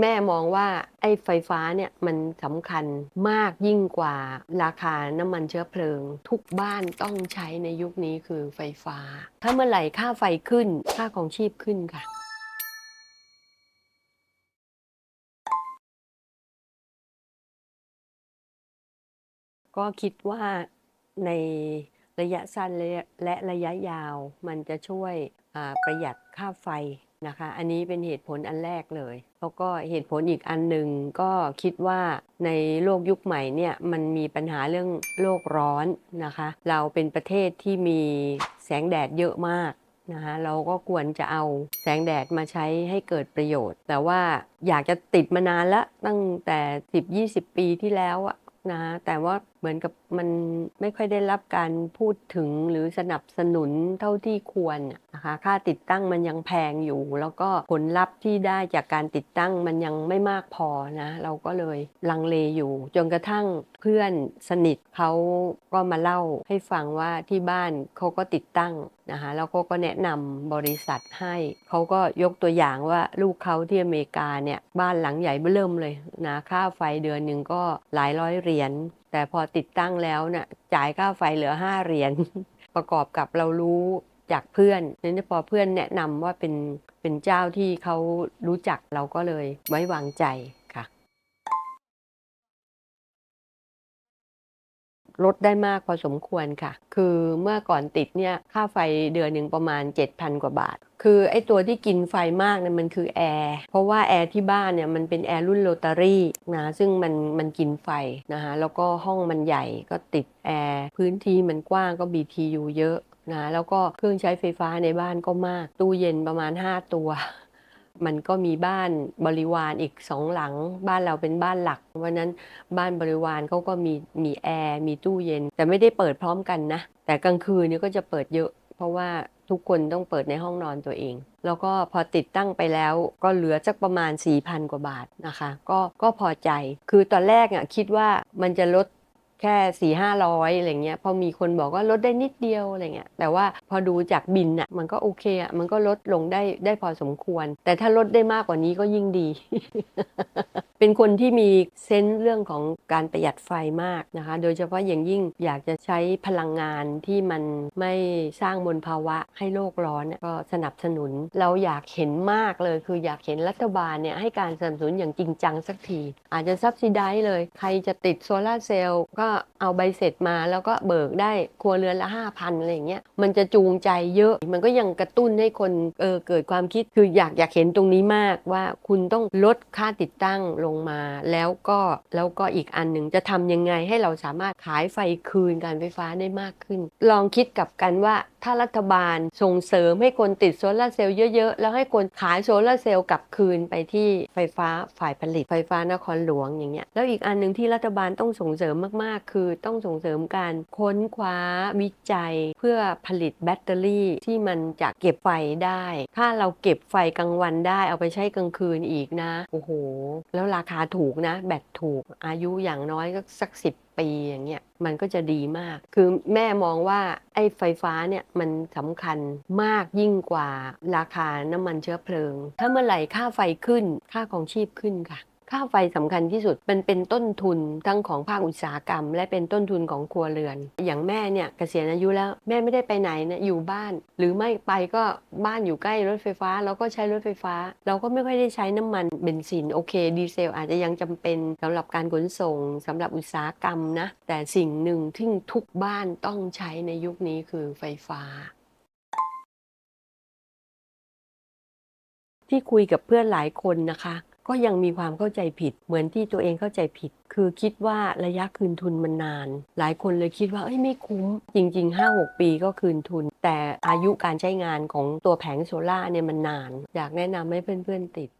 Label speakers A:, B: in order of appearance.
A: แม่มองว่าไอ้ไฟฟ้าเนี่ยมันสำคัญมากยิ่งกว่าราคาน้ำมันเชื้อเพลิง ทุกบ้านต้องใช้ในยุคนี้คือไฟฟ้า ถ้าเมื่อไหร่ค่าไฟขึ้นค่าของชีพขึ้นค่ะก็คิดว่าในระยะสั้นและระยะยาวมันจะช่วยประหยัดค่าไฟ นะคะ อันนี้เป็นเหตุผลอันแรกเลย แล้วก็เหตุผลอีกอันหนึ่งก็คิดว่าในโลกยุคใหม่เนี่ยมันมีปัญหาเรื่องโลกร้อนนะคะ เราเป็นประเทศที่มีแสงแดดเยอะมากนะคะเราก็ควรจะเอาแสงแดดมาใช้ให้เกิดประโยชน์ แต่ว่าอยากจะติดมานานละตั้งแต่ 10-20 ปีที่แล้วอะนะแต่ว่า เหมือนกับมันไม่ค่อยได้รับการพูดถึงหรือสนับสนุนเท่าที่ควรนะคะ ค่าติดตั้งมันยังแพงอยู่ แล้วก็ผลลัพธ์ที่ได้จากการติดตั้งมันยังไม่มากพอนะ เราก็เลยลังเลอยู่ จนกระทั่งเพื่อนสนิทเขาก็มาเล่าให้ฟังว่าที่บ้านเขาก็ติดตั้งนะคะแล้วก็ก็แนะนำบริษัทให้เขาก็ยกตัวอย่างว่าลูกเขาที่อเมริกาเนี่ยบ้านหลังใหญ่เบ้อเริ่มเลยนะค่าไฟเดือนหนึ่งก็หลายร้อยเหรียญ แต่พอติดตั้งแล้วน่ะจ่ายค่าไฟเหลือ 5 เหรียญ ประกอบกับเรารู้จากเพื่อนนั้นพอเพื่อนแนะนำว่าเป็นเป็นเจ้าที่เขารู้จักเราก็เลยไว้วางใจ ลดได้มากพอสมควรค่ะ คือเมื่อก่อนติดเนี่ยค่าไฟเดือนหนึ่งประมาณ 7,000 กว่าบาท คือไอ้ตัวที่กินไฟมากเนี่ยมันคือแอร์เพราะว่าแอร์ที่บ้านเนี่ยมันเป็นแอร์รุ่นโรตารี่นะซึ่งมันมันกินไฟนะคะแล้วก็ห้องมันใหญ่ก็ติดแอร์พื้นที่มันกว้างก็ BTU เยอะนะแล้วก็เครื่องใช้ไฟฟ้าในบ้านก็มาก ตู้เย็นประมาณ 5 ตัว มันก็มีบ้านบริวารอีกสองหลัง บ้านเราเป็นบ้านหลักวันนั้นบ้านบริวารเขาก็มีมีแอร์มีตู้เย็น แต่ไม่ได้เปิดพร้อมกันนะ แต่กลางคืนนี่ก็จะเปิดเยอะ เพราะว่าทุกคนต้องเปิดในห้องนอนตัวเอง แล้วก็พอติดตั้งไปแล้วก็เหลือสักประมาณ 4,000 กว่าบาทนะคะ ก็ก็พอใจ คือตอนแรกอะคิดว่ามันจะลด แค่สี่ห้าร้อยอะไรเงี้ยพอมีคนบอกว่าลดได้นิดเดียวอะไรเงี้ยแต่ว่าพอดูจากบินอะมันก็โอเคอะมันก็ลดลงได้ได้พอสมควร แต่ถ้าลดได้มากกว่านี้ก็ยิ่งดี เป็นคนที่มีเซนส์เรื่องของการประหยัดไฟมากนะคะ โดยเฉพาะอย่างยิ่งอยากจะใช้พลังงานที่มันไม่สร้างมลภาวะให้โลกร้อนก็สนับสนุน เราอยากเห็นมากเลย คืออยากเห็นรัฐบาลเนี่ยให้การสนับสนุนอย่างจริงจังสักที อาจจะซับซิได้เลย ใครจะติดโซลาร์เซลล์ก็เอาใบเสร็จมาแล้วก็เบิกได้ครัวเรือนละ 5,000อะไรอย่างเงี้ยมันจะจูงใจเยอะ มันก็ยังกระตุ้นให้คนเออเกิดความคิดคืออยากอยากเห็นตรงนี้มากว่าคุณต้องลดค่าติดตั้งลงมาแล้วก็แล้วก็อีกอันหนึ่งจะทำยังไงให้เราสามารถขายไฟคืนการไฟฟ้าได้มากขึ้น ลองคิดกับกันว่า ถ้ารัฐบาลส่งเสริมให้คนติดโซลาร์เซลล์เยอะๆ แล้วให้คนขายโซลาร์เซลล์กลับคืนไปที่ไฟฟ้าฝ่ายผลิต ไฟฟ้านครหลวงอย่างเงี้ยแล้วอีกอันหนึ่งที่รัฐบาลต้องส่งเสริมมากๆ คือต้องส่งเสริมการค้นคว้าวิจัยเพื่อผลิตแบตเตอรี่ที่มันจะเก็บไฟได้ ถ้าเราเก็บไฟกลางวันได้เอาไปใช้กลางคืนอีกนะ โอ้โห แล้วราคาถูกนะ แบตถูกอายุอย่างน้อยก็สักสิบ ปีอย่างเงี้ยมันก็จะดีมาก คือแม่มองว่าไอ้ไฟฟ้าเนี่ยมันสำคัญมากยิ่งกว่าราคาน้ำมันเชื้อเพลิง ถ้าเมื่อไหร่ค่าไฟขึ้นค่าของชีพขึ้นค่ะ ค่าไฟสำคัญที่สุดมันเป็นต้นทุนทั้งของภาคอุตสาหกรรม และเป็นต้นทุนของครัวเรือน อย่างแม่เนี่ยเกษียณอายุแล้วแม่ไม่ได้ไปไหนนะอยู่บ้าน หรือไม่ไปก็บ้านอยู่ใกล้รถไฟฟ้าเราก็ใช้รถไฟฟ้า เราก็ไม่ค่อยได้ใช้น้ำมันเบนซินโอเค ดีเซลอาจจะยังจำเป็นสำหรับการขนส่งสำหรับอุตสาหกรรมนะแต่สิ่งหนึ่งที่ทุกบ้านต้องใช้ในยุคนี้คือไฟฟ้าที่คุยกับเพื่อนหลายคนนะคะ ก็ยังมีความเข้าใจผิด เหมือนที่ตัวเองเข้าใจผิด คือคิดว่าระยะคืนทุนมันนาน หลายคนเลยคิดว่าเอ้ยไม่คุ้ม จริง ๆ 5-6 ปีก็คืนทุน แต่อายุการใช้งานของตัวแผงโซล่าเนี่ยมันนาน อยากแนะนำให้เพื่อนๆติด